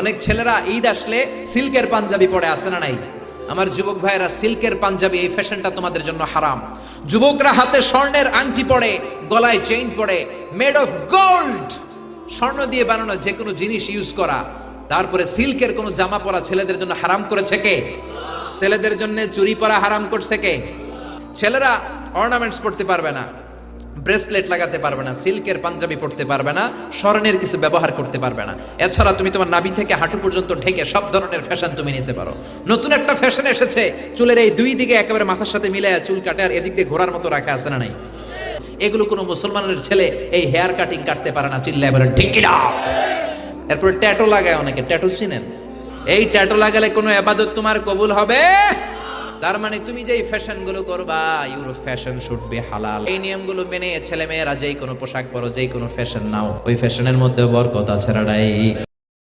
অনেক ছেলেরা ঈদ আসলে সিল্কের পাঞ্জাবি পরে আসে না নাই? আমার যুবক ভাইয়েরা, সিল্কের পাঞ্জাবি এই ফ্যাশনটা তোমাদের জন্য হারাম। যুবকরা হাতে স্বর্ণের আংটি পরে, গলায় চেইন পরে মেড অফ গোল্ড স্বর্ণ দিয়ে বানানো যে কোনো জিনিস ইউজ করা। তারপরে সিল্কের কোনো জামা পরা ছেলেদের জন্য হারাম করেছে কে? ছেলেদের জন্য চুরি পরা হারাম করছে কে? ছেলেরা অর্নামেন্টস পড়তে পারবে না। ব্রেসলেট লাগাতে পারবে না সিল্কের পাঞ্জাবি পড়তে পারবে না, স্বর্ণের কিছু ব্যবহার করতে পারবে না। এছাড়া তুমি তোমার নাভি থেকে হাঁটু পর্যন্ত ঢেকে সব ধরনের ফ্যাশন তুমি নিতে পারো। নতুন একটা ফ্যাশন এসেছে, চুলের এই দুই দিকে একেবারে মাথার সাথে মিলে চুল কাটে আর এদিক দিয়ে ঘোরার মতো রাখা আছে না নাই? এগুলো কোনো মুসলমানের ছেলে এই হেয়ার কাটিং কাটতে পারে না, চিল্লায় বলেন ঠিক এরপর ট্যাটু লাগায় অনেকে। ট্যাটু চিনেন? এই ট্যাটু লাগালে কোনো এবাদত তোমার কবুল হবে? তার মানে তুমি যেই ফ্যাশনগুলো করবা ইউরো ফ্যাশন শুড বি হালাল এই নিয়মগুলো মেনে ছেলে মেয়েরা যেই কোনো পোশাক পরো, যেই কোনো ফ্যাশন নাও, ওই ফ্যাশনের মধ্যে বরকত আছে রাডাই